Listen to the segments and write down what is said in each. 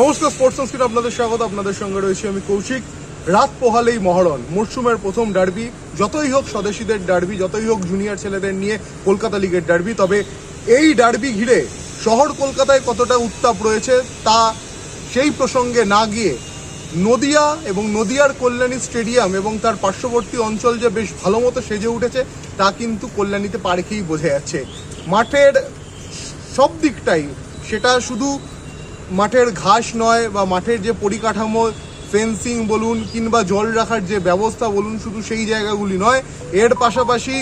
নমস্কার স্পোর্টস সংস্কৃতি আপনাদের স্বাগত, আপনাদের সঙ্গে রয়েছে আমি কৌশিক। রাত পোহালেই মহরণ মরশুমের প্রথম ডার্বি, যতই হোক স্বদেশীদের ডার্বি, যতই হোক জুনিয়র ছেলেদের নিয়ে কলকাতা লিগের ডার্বি, তবে এই ডার্বি ঘিরে শহর কলকাতায় কতটা উত্তাপ রয়েছে তা সেই প্রসঙ্গে না গিয়ে নদিয়া এবং নদিয়ার কল্যাণী স্টেডিয়াম এবং তার পার্শ্ববর্তী অঞ্চল যে বেশ ভালো মতো সেজে উঠেছে, তা কিন্তু কল্যাণীতে পার্কেই বোঝা যাচ্ছে। মাঠের সব দিকটাই সেটা শুধু মাঠের ঘাস নয় বা মাঠের যে পরিকাঠামো ফেন্সিং বলুন কিংবা জল রাখার যে ব্যবস্থা বলুন, শুধু সেই জায়গাগুলি নয়, এর পাশাপাশি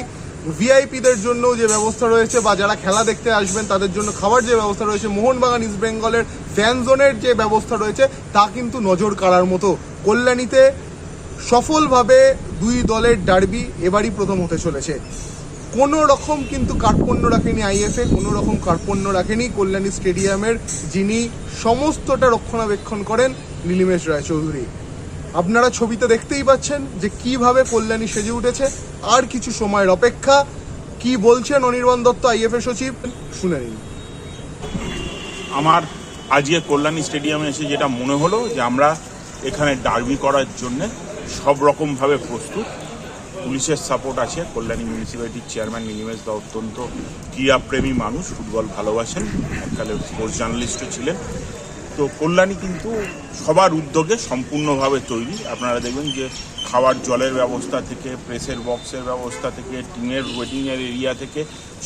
ভিআইপিদের জন্য যে ব্যবস্থা রয়েছে বা যারা খেলা দেখতে আসবেন, তাদের জন্য খাবার যে ব্যবস্থা রয়েছে, মোহনবাগান ইস্ট বেঙ্গলের ফ্যান জোনের যে ব্যবস্থা রয়েছে, তা কিন্তু নজর কাড়ার মতো। কল্যাণীতে সফলভাবে দুই দলের ডার্বি এবারই প্রথম হতে চলেছে। কোনো রকম কিন্তু কার্পণ্য রাখেনি আইএফএ কোনো রকম কার্পণ্য রাখেনি। কল্যাণী স্টেডিয়ামের যিনি সমস্তটা রক্ষণাবেক্ষণ করেন, নীলিমেশ রায়চৌধুরী। আপনারা ছবিতে দেখতেই পাচ্ছেন যে কীভাবে কল্যাণী সেজে উঠেছে। আর কিছু সময়ের অপেক্ষা। কি বলছেন অনির্বাণ দত্ত, আইএফএ সচিব? শুনে নিন। আমার আজকে কল্যাণী স্টেডিয়ামে এসে যেটা মনে হলো যে আমরা এখানে ডার্বি করার জন্য সব রকমভাবে প্রস্তুত পুলিশের সাপোর্ট আছে। কল্যাণী মিউনিসিপ্যালিটির চেয়ারম্যান নীলিমেশ দা অত্যন্ত ক্রীড়াপ্রেমী মানুষ, ফুটবল ভালোবাসেন। এককালে স্পোর্টস জার্নালিস্টও ছিলেন। তো কল্যাণী কিন্তু সবার উদ্যোগে সম্পূর্ণভাবে তৈরি। আপনারা দেখবেন যে খাবার জলের ব্যবস্থা থেকে, প্রেসের বক্সের ব্যবস্থা থেকে টিমের ওয়েটিংয়ের এরিয়া থেকে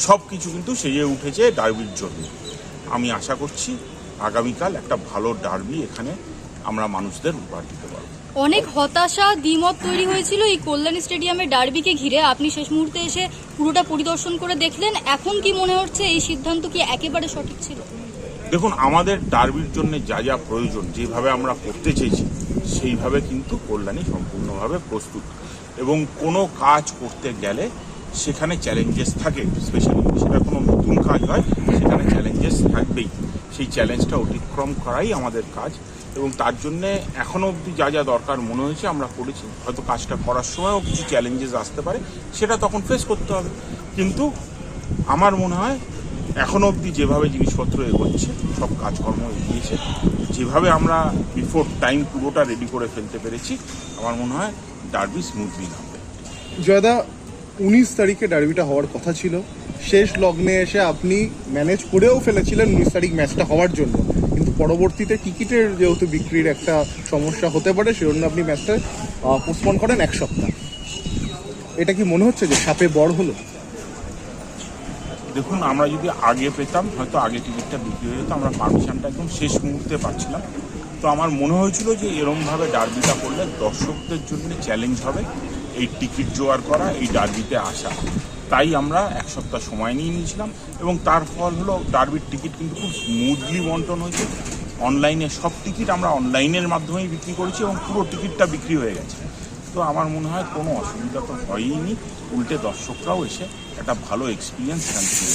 সব কিছু কিন্তু সেজে উঠেছে ডার্বির জন্য। আমি আশা করছি আগামীকাল একটা ভালো ডার্বি এখানে আমরা মানুষদের উপহার দিতে অনেক হতাশা, দ্বিমত তৈরি হয়েছিল এই কল্যাণী স্টেডিয়ামে ডার্বিকে ঘিরে। আপনি শেষ মুহূর্তে এসে পুরোটা পরিদর্শন করে দেখলেন। এখন কি মনে হচ্ছে এই সিদ্ধান্ত কি একেবারে সঠিক ছিল? দেখুন, আমাদের ডার্বির জন্য যা যা প্রয়োজন, যেভাবে আমরা করতে চেয়েছি, সেইভাবে কিন্তু কল্যাণী সম্পূর্ণভাবে প্রস্তুত। এবং কোনো কাজ করতে গেলে সেখানে চ্যালেঞ্জেস থাকে স্পেশালি সেটা কোনো নতুন কাজ হয় সেখানে চ্যালেঞ্জেস থাকবেই। সেই চ্যালেঞ্জটা অতিক্রম করাই আমাদের কাজ। এবং তার জন্যে এখনও অবধি যা যা দরকার মনে হয়েছে আমরা করেছি। হয়তো কাজটা করার সময়ও কিছু চ্যালেঞ্জেস আসতে পারে, সেটা তখন ফেস করতে হবে। কিন্তু আমার মনে হয় এখনও অবধি যেভাবে জিনিসপত্র এগোচ্ছে, সব কাজকর্ম এগিয়েছে, যেভাবে আমরা বিফোর টাইম পুরোটা রেডি করে ফেলতে পেরেছি, আমার মনে হয় ডার্বি স্মুথলি নামবে। জয়দা উনিশ তারিখে ডার্বিটা হওয়ার কথা ছিল। শেষ লগ্নে এসে আপনি ম্যানেজ করেও ফেলেছিলেন উনিশ তারিখ ম্যাচটা হওয়ার জন্য। কিন্তু পরবর্তীতে টিকিটের যেহেতু বিক্রির একটা সমস্যা হতে পারে, সেজন্য আপনি ম্যাচটা পোস্টপন করেন এক সপ্তাহ। এটা কি মনে হচ্ছে যে সাপে বড় হলো? দেখুন, আমরা যদি আগে পেতাম, হয়তো আগে টিকিটটা বিক্রি হয়ে যেত, আমরা পারমিশনটা একদম শেষ মুহূর্তে পাচ্ছিলাম। তো আমার মনে হয়েছিল যে এরমভাবে ডার্বিটা করলে দর্শকদের জন্য চ্যালেঞ্জ হবে। এই টিকিট জোগাড় করা, এই ডার্বিতে আসা। তাই আমরা এক সপ্তাহ সময় নিয়ে নিয়েছিলাম এবং তার ফল হলো ডার্বির টিকিট কিন্তু খুব স্মুথলি বন্টন হয়েছে। অনলাইনে সব টিকিট আমরা অনলাইনের মাধ্যমেই বিক্রি করেছি এবং পুরো টিকিটটা বিক্রি হয়ে গেছে। তো আমার মনে হয় কোনো অসুবিধা তো হয়ই নি উল্টে দর্শকরাও এসে একটা ভালো এক্সপিরিয়েন্স এখান থেকে